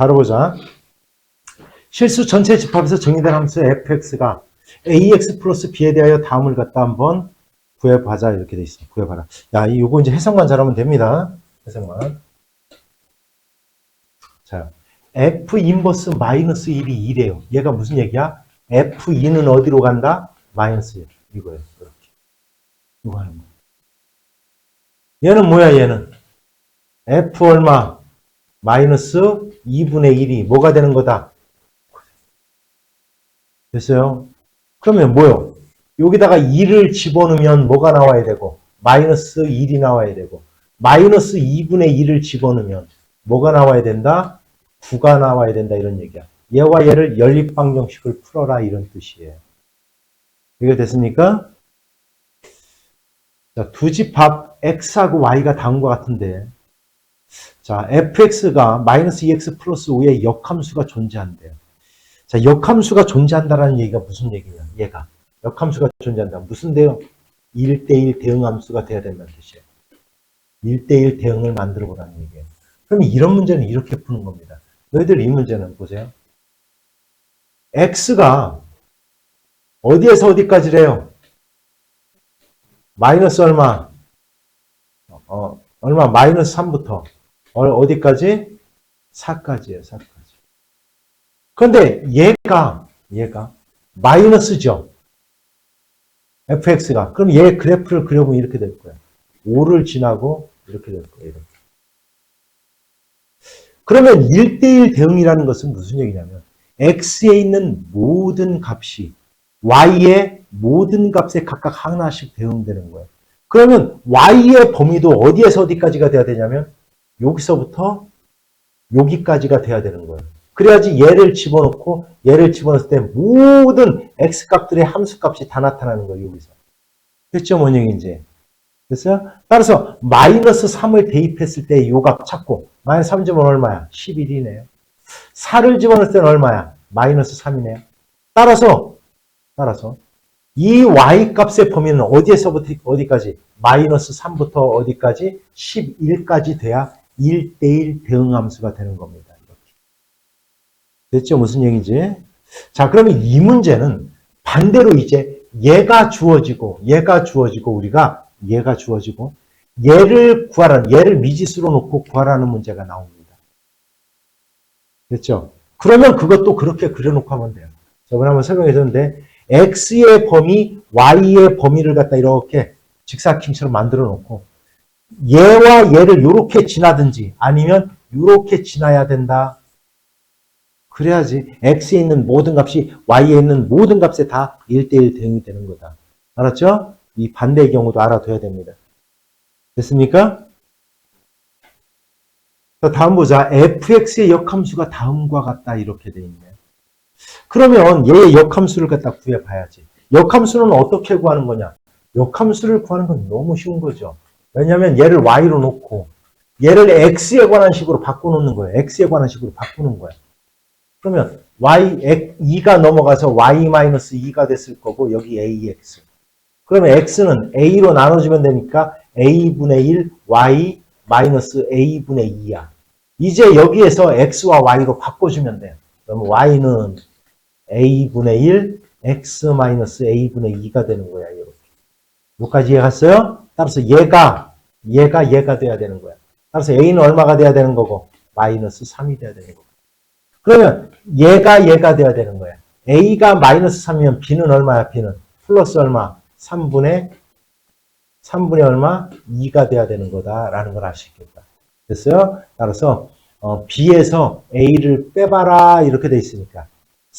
바로 보자. 실수 전체 집합에서 정의된 함수 fx가 ax 플러스 b에 대하여 다음을 갖다 한번 구해봐자 이렇게 돼 있어. 구해봐라. 야, 이 요거 이제 해석만 잘하면 됩니다. 해석만. 자, f 인버스 마이너스 1이 2래요. 얘가 무슨 얘기야? f2는 어디로 간다? 마이너스 1. 이거예요. 이렇게. 이거 하는 거. 얘는 뭐야, 얘는? f 얼마? 마이너스 2분의 1이 뭐가 되는 거다? 됐어요? 그러면 뭐요? 여기다가 2를 집어넣으면 뭐가 나와야 되고, 마이너스 1이 나와야 되고, 마이너스 2분의 1을 집어넣으면 뭐가 나와야 된다? 9가 나와야 된다, 이런 얘기야. 얘와 얘를 연립방정식을 풀어라, 이런 뜻이에요. 이게 됐습니까? 자, 두 집 합 x하고 y가 다음과 같은데, 자, fx가 마이너스 2x 플러스 5의 역함수가 존재한대요. 자, 역함수가 존재한다라는 얘기가 무슨 얘기냐? 얘가. 역함수가 존재한다. 무슨 대응? 1대1 대응함수가 돼야 된다는 뜻이에요. 1대1 대응을 만들어 보라는 얘기예요. 그럼 이런 문제는 이렇게 푸는 겁니다. 너희들 이 문제는 보세요. x가 어디에서 어디까지래요? 마이너스 얼마? 어, 얼마? 마이너스 3부터 어, 어디까지? 4까지예요, 4까지. 그런데 얘가, 얘가 마이너스죠. fx가. 그럼 얘 그래프를 그려보면 이렇게 될 거예요. 5를 지나고 이렇게 될 거예요. 이렇게. 그러면 1대1 대응이라는 것은 무슨 얘기냐면 x에 있는 모든 값이 y의 모든 값에 각각 하나씩 대응되는 거예요. 그러면 y의 범위도 어디에서 어디까지가 돼야 되냐면 여기서부터 여기까지가 돼야 되는 거예요. 그래야지 얘를 집어넣고 얘를 집어넣을 때 모든 x 값들의 함수 값이 다 나타나는 거예요. 여기서. 됐죠? 뭔 얘기인지. 됐어요? 따라서 마이너스 3을 대입했을 때요값 찾고 마이너스 3 집어넣으면 얼마야? 11이네요. 4를 집어넣을 때는 얼마야? 마이너스 3이네요. 따라서 따라서 이 y 값의 범위는 어디에서부터 어디까지? 마이너스 3부터 어디까지? 11까지 돼야 1대1 대응함수가 되는 겁니다. 이렇게. 됐죠? 무슨 얘기인지? 자, 그러면 이 문제는 반대로 이제 얘가 주어지고, 얘가 주어지고, 우리가 얘가 주어지고, 얘를 구하라는, 얘를 미지수로 놓고 구하라는 문제가 나옵니다. 됐죠? 그러면 그것도 그렇게 그려놓고 하면 돼요. 저번에 한번 설명해 줬는데, x의 범위, y의 범위를 갖다 이렇게 직사킴처럼 만들어 놓고, 얘와 얘를 이렇게 지나든지 아니면 이렇게 지나야 된다. 그래야지 x에 있는 모든 값이 y에 있는 모든 값에 다 1대1 대응이 되는 거다. 알았죠? 이 반대의 경우도 알아둬야 됩니다. 됐습니까? 자, 다음 보자. fx의 역함수가 다음과 같다 이렇게 돼 있네. 그러면 얘의 역함수를 갖다 구해봐야지. 역함수는 어떻게 구하는 거냐? 역함수를 구하는 건 너무 쉬운 거죠. 왜냐하면 얘를 y로 놓고 얘를 x에 관한 식으로 바꿔놓는 거예요. x에 관한 식으로 바꾸는 거예요. 그러면 y 2가 넘어가서 y-2가 됐을 거고 여기 ax. 그러면 x는 a로 나눠주면 되니까 a분의 1 y 마이너스 a분의 2야. 이제 여기에서 x와 y로 바꿔주면 돼요. 그러면 y는 a분의 1 x 마이너스 a분의 2가 되는 거야. 이렇게. 여기까지 이해갔어요? 따라서 얘가 얘가 얘가 돼야 되는 거야. 따라서 a는 얼마가 돼야 되는 거고 마이너스 3이 돼야 되는 거고. 그러면 얘가 얘가 돼야 되는 거야. a가 마이너스 3이면 b는 얼마야? b는 플러스 얼마? 3분의 3분의 얼마? 2가 돼야 되는 거다라는 걸 있겠다. 됐어요? 따라서 어, b에서 a를 빼봐라 이렇게 돼 있으니까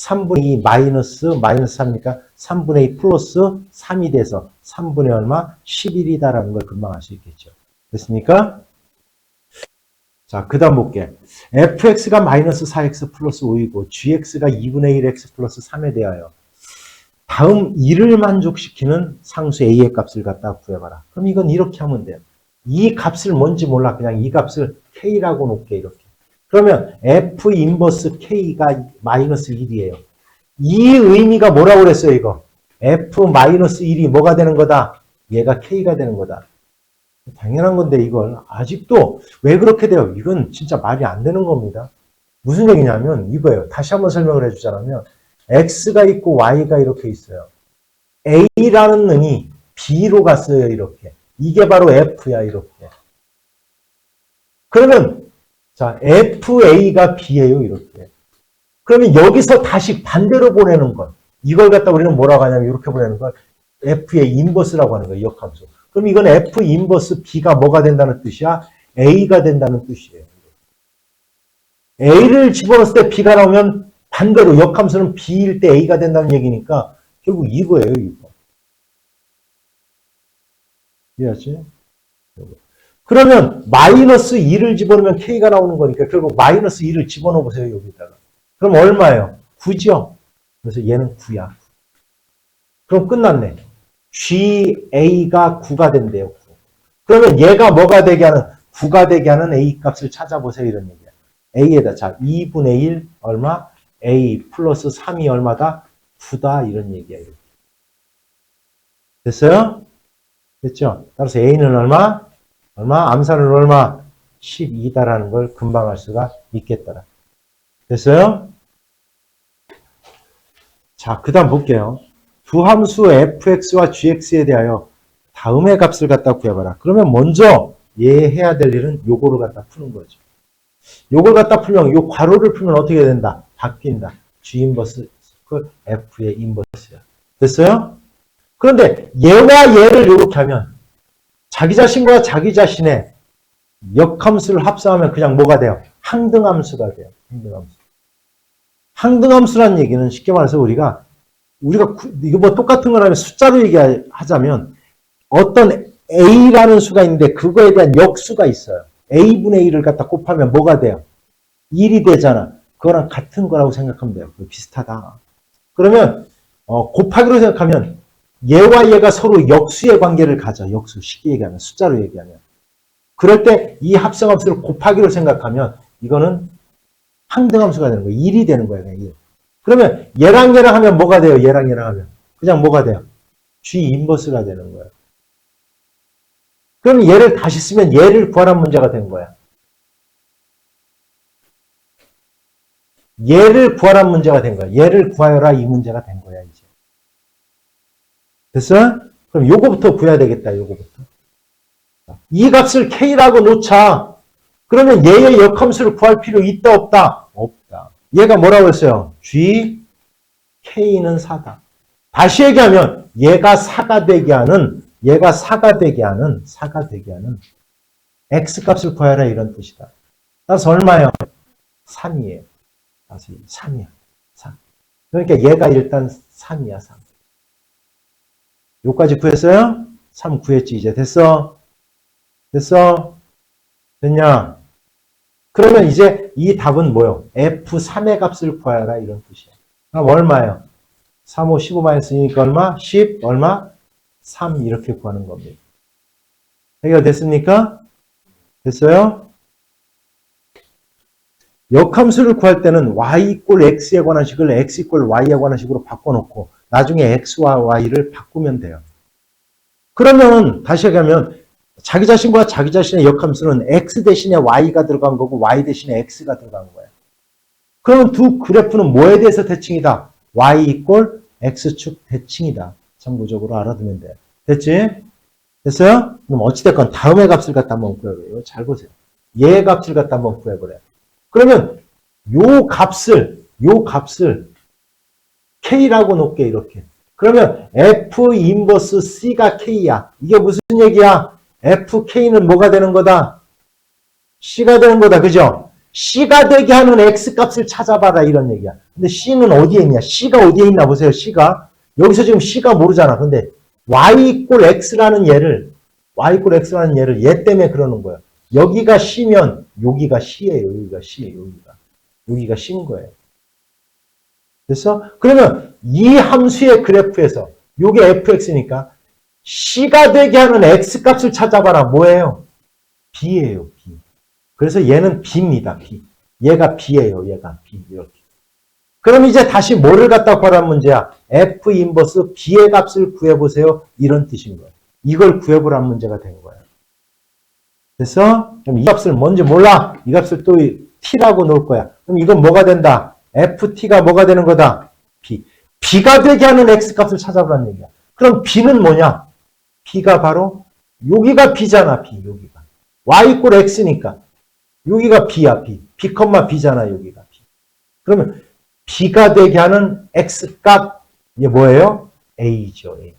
3분의 2 마이너스 마이너스 3이니까 3분의 2 플러스 3이 돼서 3분의 얼마? 11이다라는 걸 금방 알 수 있겠죠. 됐습니까? 자, 그 다음 볼게. fx가 마이너스 4x 플러스 5이고 gx가 2분의 1x 플러스 3에 대하여 다음 1을 만족시키는 상수 a의 값을 갖다 구해봐라. 그럼 이건 이렇게 하면 돼요. 이 값을 뭔지 몰라. 그냥 이 값을 k라고 놓게 이렇게. 그러면 f 인버스 k가 마이너스 1이에요. 이 의미가 뭐라고 그랬어요, 이거? f 마이너스 1이 뭐가 되는 거다? 얘가 k가 되는 거다. 당연한 건데 이걸 아직도 왜 그렇게 돼요? 이건 진짜 말이 안 되는 겁니다. 무슨 얘기냐면 이거예요. 다시 한번 설명을 해주자면 x가 있고 y가 이렇게 있어요. a라는 능이 b로 갔어요. 이렇게. 이게 바로 f야. 이렇게. 그러면 자 fa가 b예요. 이렇게. 그러면 여기서 다시 반대로 보내는 것. 이걸 갖다 우리는 뭐라고 하냐면 이렇게 보내는 걸 f의 인버스라고 하는 거예요. 역함수. 그럼 이건 f 인버스 b가 뭐가 된다는 뜻이야? a가 된다는 뜻이에요. a를 집어넣었을 때 b가 나오면 반대로 역함수는 b일 때 a가 된다는 얘기니까 결국 이거예요. 이거. 이해하지? 그러면 마이너스 2를 집어넣으면 k가 나오는 거니까 결국 마이너스 2를 집어넣어 보세요. 여기다가. 그럼 얼마예요? 9죠? 그래서 얘는 9야. 그럼 끝났네. GA가 9가 된대요. 9. 그러면 얘가 뭐가 되게 하는, 9가 되게 하는 A 값을 찾아보세요. 이런 얘기야. A에다, 자, 2분의 1 얼마? A 플러스 3이 얼마다? 9다. 이런 얘기야. 이렇게. 됐어요? 됐죠? 따라서 A는 얼마? 얼마? 암산은 얼마? 12다라는 걸 금방 알 수가 있겠더라. 됐어요? 자, 그 다음 볼게요. 두 함수 fx와 gx에 대하여 다음의 값을 갖다 구해봐라. 그러면 먼저 얘 해야 될 일은 요거를 갖다 푸는 거죠. 요걸 갖다 풀면 요 괄호를 풀면 어떻게 된다? 바뀐다. g 인버스 그 f의 인버스야. 됐어요? 그런데 얘와 얘를 이렇게 하면 자기 자신과 자기 자신의 역함수를 합성하면 그냥 뭐가 돼요? 항등함수가 돼요. 항등함수. 항등함수라는 얘기는 쉽게 말해서 우리가 우리가 구- 이거 뭐 똑같은 거라면 숫자로 얘기하자면 어떤 a라는 수가 있는데 그거에 대한 역수가 있어요. a분의 1을 갖다 곱하면 뭐가 돼요? 1이 되잖아. 그거랑 같은 거라고 생각하면 돼요. 비슷하다. 그러면 어, 곱하기로 생각하면 얘와 얘가 서로 역수의 관계를 가져. 역수 쉽게 얘기하면 숫자로 얘기하면. 그럴 때 이 합성함수를 곱하기로 생각하면 이거는 항등함수가 되는 거예요. 1이 되는 거예요. 그냥 1. 그러면 얘랑 얘랑 하면 뭐가 돼요? 얘랑 얘랑 하면 그냥 뭐가 돼요? G 인버스가 되는 거예요. 그럼 얘를 다시 쓰면 얘를 구하란 문제가 된 거야. 얘를 구하란 문제가 된 거야. 얘를 구하여라 이 문제가 된 거야. 됐어? 그럼 요거부터 구해야 되겠다. 요거부터. 이 값을 k라고 놓자. 그러면 얘의 역함수를 구할 필요 있다 없다? 없다. 얘가 뭐라고 했어요? G, K는 4다. 다시 얘기하면 얘가 4가 되게 하는 얘가 4가 되게 하는 4가 되게 하는 X 값을 구하라 이런 뜻이다. 따라서 얼마예요? 3이에요. 따라서 3이야. 3. 그러니까 얘가 일단 3이야, 3. 요까지 구했어요? 3 구했지, 이제. 됐어? 됐어? 됐냐? 그러면 이제 이 답은 뭐요? F3의 값을 구하라 이런 뜻이야. 그럼 얼마예요? 3, 5, 15 마이너스 2니까 얼마? 10, 얼마? 3 이렇게 구하는 겁니다. 해결됐습니까? 됐어요? 역함수를 구할 때는 y 이꼴 x에 관한 식을 x 이꼴 y에 관한 식으로 바꿔놓고 나중에 x와 y를 바꾸면 돼요. 그러면 다시 얘기하면 자기 자신과 자기 자신의 역함수는 x 대신에 y가 들어간 거고 y 대신에 x가 들어간 거예요. 그러면 두 그래프는 뭐에 대해서 대칭이다? y 이꼴 x축 대칭이다. 참고적으로 알아두면 돼요. 됐지? 됐어요? 그럼 어찌됐건 다음의 값을 갖다 한번 구해보래요. 잘 보세요. 얘 값을 갖다 한번 구해보래요. 그러면 요 값을, 요 값을 k라고 놓게 이렇게. 그러면 f 인버스 c가 k야. 이게 무슨 얘기야? fk는 뭐가 되는 거다? c가 되는 거다. 그죠? c가 되게 하는 x 값을 찾아봐라 이런 얘기야. 근데 c는 어디에 있냐? c가 어디에 있나 보세요. c가. 여기서 지금 c가 모르잖아. 근데 y 이꼴 x라는 얘를 y 이꼴 x라는 얘를 얘 때문에 그러는 거야. 여기가 c면 여기가 c예요. 여기가 c예요. 여기가. 여기가 c인 거예요. 됐어? 그러면 이 함수의 그래프에서 요게 fx니까 c가 되게 하는 x 값을 찾아봐라. 뭐예요? b예요. b. 그래서 얘는 b입니다. b. 얘가 b예요. 얘가 b. 이렇게. 그럼 이제 다시 뭐를 갖다 구하라는 문제야? f 인버스 b의 값을 구해보세요. 이런 뜻인 거예요. 이걸 구해보라는 문제가 된 거예요. 됐어? 그럼 이 값을 뭔지 몰라. 이 값을 또 t라고 놓을 거야. 그럼 이건 뭐가 된다? Ft가 뭐가 되는 거다? b. b가 되게 하는 x 값을 찾아보라는 얘기야. 그럼 b는 뭐냐? b가 바로 여기가 b잖아, b 여기가. y 이꼴 x니까 여기가 b야, b. b, b잖아, 여기가 b. 그러면 b가 되게 하는 x 값 이게 뭐예요? a죠, a.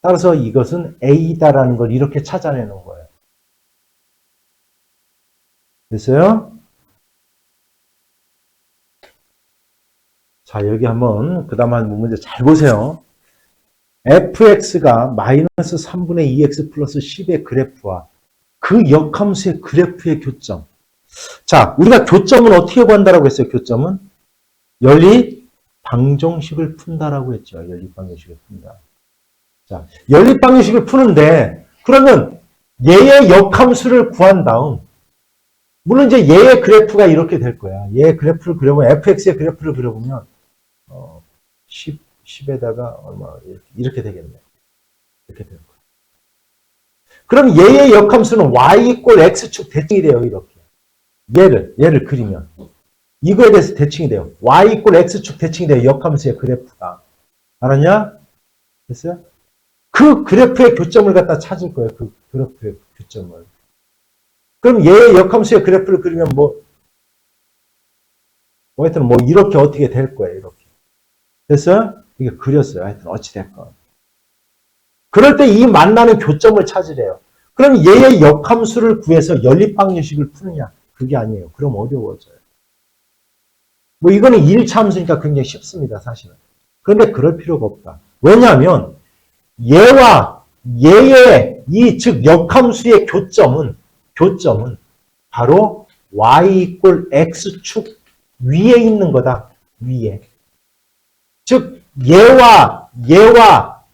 따라서 이것은 a다라는 걸 이렇게 찾아내는 거예요. 됐어요? 자, 여기 한번 그 다음 한 문제 잘 보세요. fx가 마이너스 3분의 2x 플러스 10의 그래프와 그 역함수의 그래프의 교점. 자, 우리가 교점은 어떻게 구한다라고 했어요? 교점은 연립 방정식을 푼다라고 했죠. 연립 방정식을 푼다. 자, 연립 방정식을 푸는데 그러면 얘의 역함수를 구한 다음 물론 이제 얘의 그래프가 이렇게 될 거야. 얘의 그래프를 그려보면 fx의 그래프를 그려보면 어, 10, 10에다가 얼마 이렇게, 이렇게 되겠네. 이렇게 될 거야. 그럼 얘의 역함수는 y 이꼴 x축 대칭이 돼요. 이렇게. 얘를 얘를 그리면 이거에 대해서 대칭이 돼요. y 이꼴 x축 대칭이 돼요. 역함수의 그래프가. 알았냐? 됐어요? 그 그래프의 교점을 갖다 찾을 거예요. 그 그래프의 교점을. 그럼 얘의 역함수의 그래프를 그리면 뭐, 뭐 하여튼 뭐 이렇게 어떻게 될 거예요. 이렇게. 됐어요? 이게 그렸어요. 하여튼 어찌됐건. 그럴 때 이 만나는 교점을 찾으래요. 그럼 얘의 역함수를 구해서 연립방정식을 푸느냐? 그게 아니에요. 그럼 어려워져요. 뭐 이거는 1차 함수니까 굉장히 쉽습니다. 사실은. 그런데 그럴 필요가 없다. 왜냐하면 얘와 얘의 이 즉 역함수의 교점은 교점은 바로 y 이꼴 x축 위에 있는 거다. 위에. 즉 얘와 얘와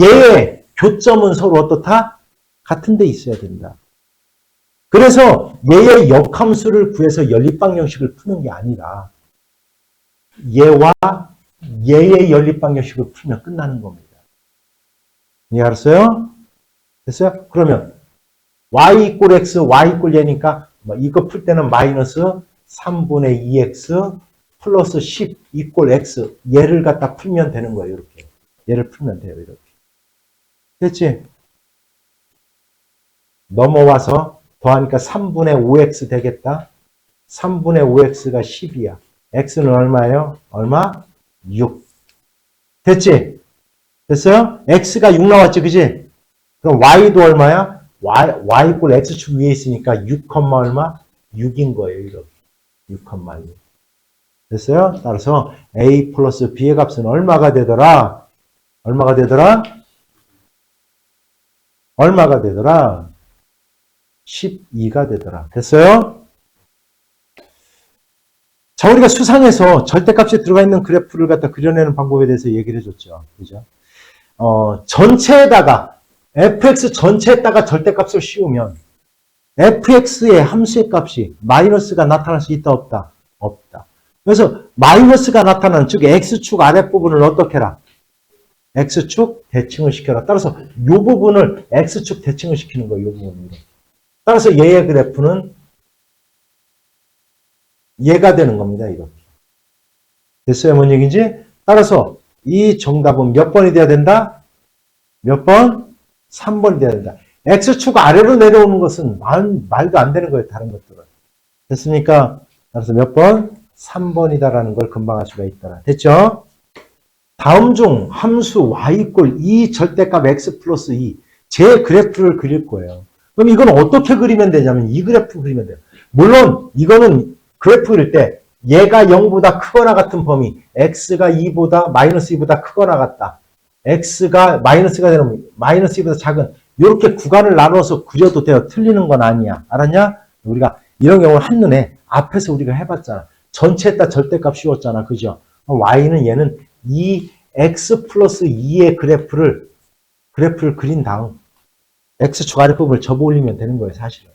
얘의 교점은 서로 어떻다? 같은 데 있어야 된다. 그래서 얘의 역함수를 구해서 연립방 정식을 푸는 게 아니라 얘와 얘의 연립방 정식을 풀면 끝나는 겁니다. 이해하셨어요? 됐어요? 그러면 y 이꼴 x, y 이꼴 얘니까 뭐 이거 풀 때는 마이너스 3분의 2x 플러스 10 이꼴 x 얘를 갖다 풀면 되는 거예요. 이렇게. 얘를 풀면 돼요. 이렇게. 됐지? 넘어와서 더하니까 3분의 5x 되겠다. 3분의 5x가 10이야. x는 얼마예요? 얼마? 6. 됐지? 됐어요? x가 6 나왔지, 그지? 그럼 y도 얼마야? y, y 이꼴 x축 위에 있으니까 6, 얼마? 6인 거예요, 이렇게. 6, 6. 됐어요? 따라서 a 플러스 b의 값은 얼마가 되더라? 얼마가 되더라? 얼마가 되더라? 12가 되더라. 됐어요? 자, 우리가 수상에서 절대값이 들어가 있는 그래프를 갖다 그려내는 방법에 대해서 얘기를 해줬죠. 그죠? 어, 전체에다가, fx 전체에다가 절대값을 씌우면, fx의 함수의 값이 마이너스가 나타날 수 있다, 없다? 없다. 그래서 마이너스가 나타나는, 즉, x축 아랫부분을 어떻게 해라? x축 대칭을 시켜라. 따라서 이 부분을 x축 대칭을 시키는 거예요, 이 부분을. 따라서 얘의 그래프는 얘가 되는 겁니다. 이렇게. 됐어요? 뭔 얘기인지? 따라서 이 정답은 몇 번이 돼야 된다? 몇 번? 3번이 돼야 된다. X축 아래로 내려오는 것은 말, 말도 안 되는 거예요. 다른 것들은. 됐습니까? 따라서 몇 번? 3번이다라는 걸 금방 알 수가 있더라. 됐죠? 다음 중 함수 y 이꼴 2 절대값 x 플러스 2. 제 그래프를 그릴 거예요. 그럼 이건 어떻게 그리면 되냐면 이 그래프 그리면 돼요. 물론 이거는 그래프 그릴 때 얘가 0보다 크거나 같은 범위, x가 2보다 마이너스 2보다 크거나 같다. x가 마이너스가 되는 마이너스 2보다 작은 이렇게 구간을 나눠서 그려도 돼요. 틀리는 건 아니야. 알았냐? 우리가 이런 경우는 한눈에 앞에서 우리가 해봤잖아. 전체에다 절대값 씌웠잖아. 그죠? y는 얘는 2x 플러스 2의 그래프를 그래프를 그린 다음 x축 아랫부분을 접어 올리면 되는 거예요, 사실은.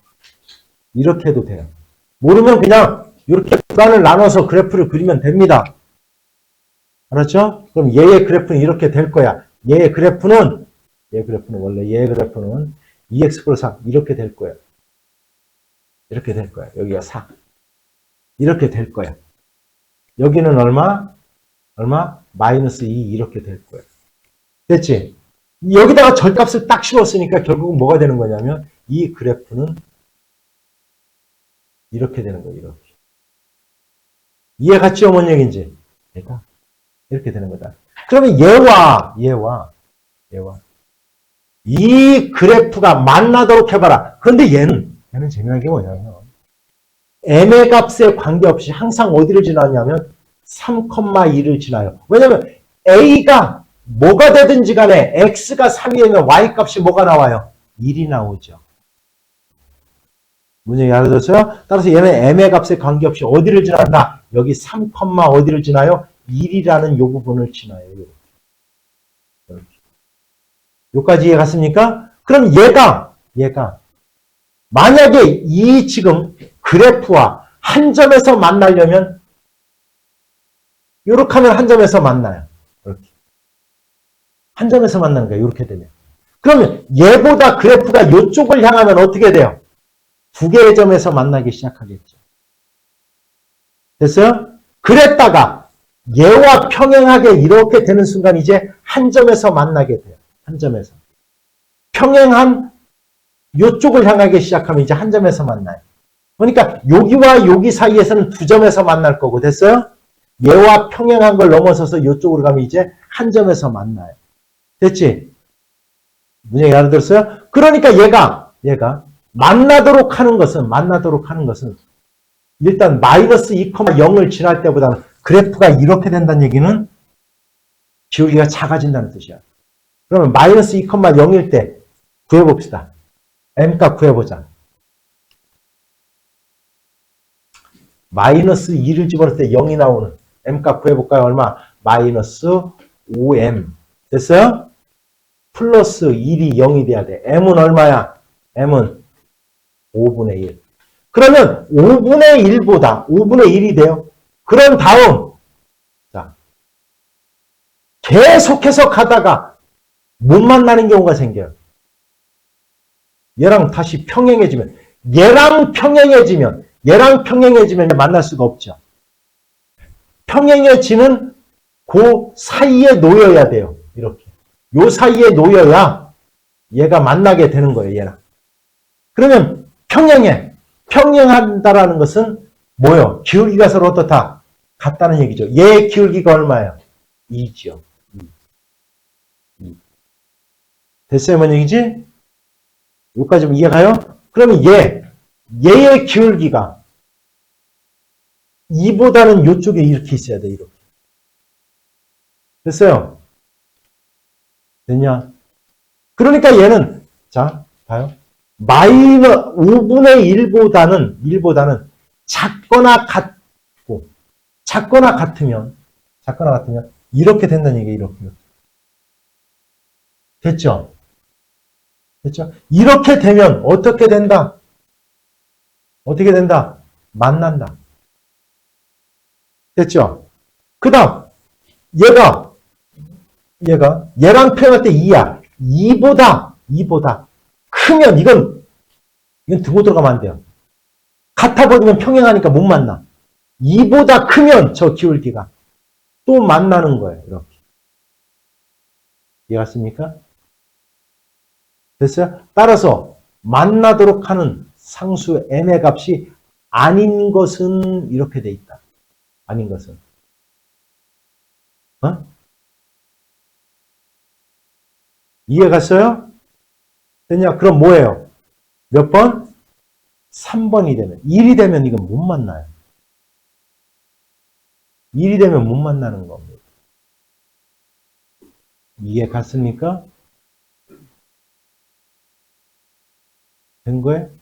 이렇게 해도 돼요. 모르면 그냥 이렇게 구간을 나눠서 그래프를 그리면 됩니다. 알았죠? 그럼 얘의 그래프는 이렇게 될 거야. 얘의 그래프는 얘 그래프는 원래 얘의 그래프는 2x 플러스 3 이렇게 될 거예요. 이렇게 될 거야. 여기가 4. 이렇게 될 거야. 여기는 얼마? 얼마? 마이너스 2 이렇게 될 거야. 됐지? 여기다가 절값을 딱 씌웠으니까 결국은 뭐가 되는 거냐면 이 그래프는 이렇게 되는 거예요. 이렇게. 이해 갔지요? 뭔 얘기인지. 얘가 이렇게 되는 거다. 그러면 얘와 얘와 얘와 이 그래프가 만나도록 해봐라. 그런데 얘는 얘는 재미난 게 뭐냐면 m의 값에 관계없이 항상 어디를 지나냐면 3,2를 지나요. 왜냐면 a가 뭐가 되든지 간에 x가 3이면 y 값이 뭐가 나와요? 1이 나오죠. 문제가 알아들었어요? 따라서 얘는 m의 값에 관계없이 어디를 지난다? 여기 3, 어디를 지나요? 1이라는 요 부분을 지나요. 이렇게. 여기까지 이해 갔습니까? 그럼 얘가 얘가 만약에 이 지금 그래프와 한 점에서 만나려면 이렇게 하면 한 점에서 만나요. 이렇게. 한 점에서 만나는 거예요. 이렇게 되면. 그러면 얘보다 그래프가 이쪽을 향하면 어떻게 돼요? 두 개의 점에서 만나기 시작하겠죠. 됐어요? 그랬다가 얘와 평행하게 이렇게 되는 순간 이제 한 점에서 만나게 돼요. 한 점에서. 평행한 이쪽을 향하기 시작하면 이제 한 점에서 만나요. 그러니까 여기와 여기 사이에서는 두 점에서 만날 거고 됐어요? 얘와 평행한 걸 넘어서서 이쪽으로 가면 이제 한 점에서 만나요. 됐지? 문제가 알아들었어요? 그러니까 얘가 얘가 만나도록 하는 것은 만나도록 하는 것은 일단 마이너스 2,0을 지날 때보다는 그래프가 이렇게 된다는 얘기는 기울기가 작아진다는 뜻이야. 그러면 마이너스 2,0일 때 구해봅시다. m값 구해보자. 마이너스 2를 집어넣을 때 0이 나오는 m값 구해볼까요? 얼마? 마이너스 5m. 됐어요? 플러스 1이 0이 돼야 돼. m은 얼마야? m은 5분의 1. 그러면 5분의 1보다 5분의 1이 돼요. 그런 다음 자 계속해서 가다가 못 만나는 경우가 생겨요. 얘랑 다시 평행해지면 얘랑 평행해지면 얘랑 평행해지면 만날 수가 없죠. 평행해지는 그 사이에 놓여야 돼요. 이렇게. 요 사이에 놓여야 얘가 만나게 되는 거예요. 얘랑. 그러면 평행해. 평행한다라는 것은 뭐요? 기울기가 서로 어떻다? 같다는 얘기죠. 얘의 기울기가 얼마예요? 2죠. 2. 됐어요? 뭔 얘기지? 여기까지 좀 이해가요? 그러면 얘, 얘의 기울기가 2보다는 이쪽에 이렇게 있어야 돼, 이렇게. 됐어요? 됐냐? 그러니까 얘는, 자, 봐요. 마이너 5분의 1보다는 1보다는 작거나 같고 작거나 같으면 작거나 같으면 이렇게 된다는 얘기예요. 이렇게. 됐죠? 됐죠? 이렇게 되면 어떻게 된다? 어떻게 된다? 만난다. 됐죠? 그 다음 얘가 얘가 얘랑 표현할 때 2야. 2보다 2보다 크면 이건 이건 두고 들어가면 안 돼요. 같아 버리면 평행하니까 못 만나. 2보다 크면 저 기울기가 또 만나는 거예요. 이렇게. 이해갔습니까? 됐어요? 따라서 만나도록 하는 상수 n의 값이 아닌 것은 이렇게 돼 있다. 아닌 것은. 어? 이해 갔어요? 됐냐? 그럼 뭐예요? 몇 번? 3번이 되면. 1이 되면 이건 못 만나요. 1이 되면 못 만나는 겁니다. 이해 갔습니까? 된 거예요?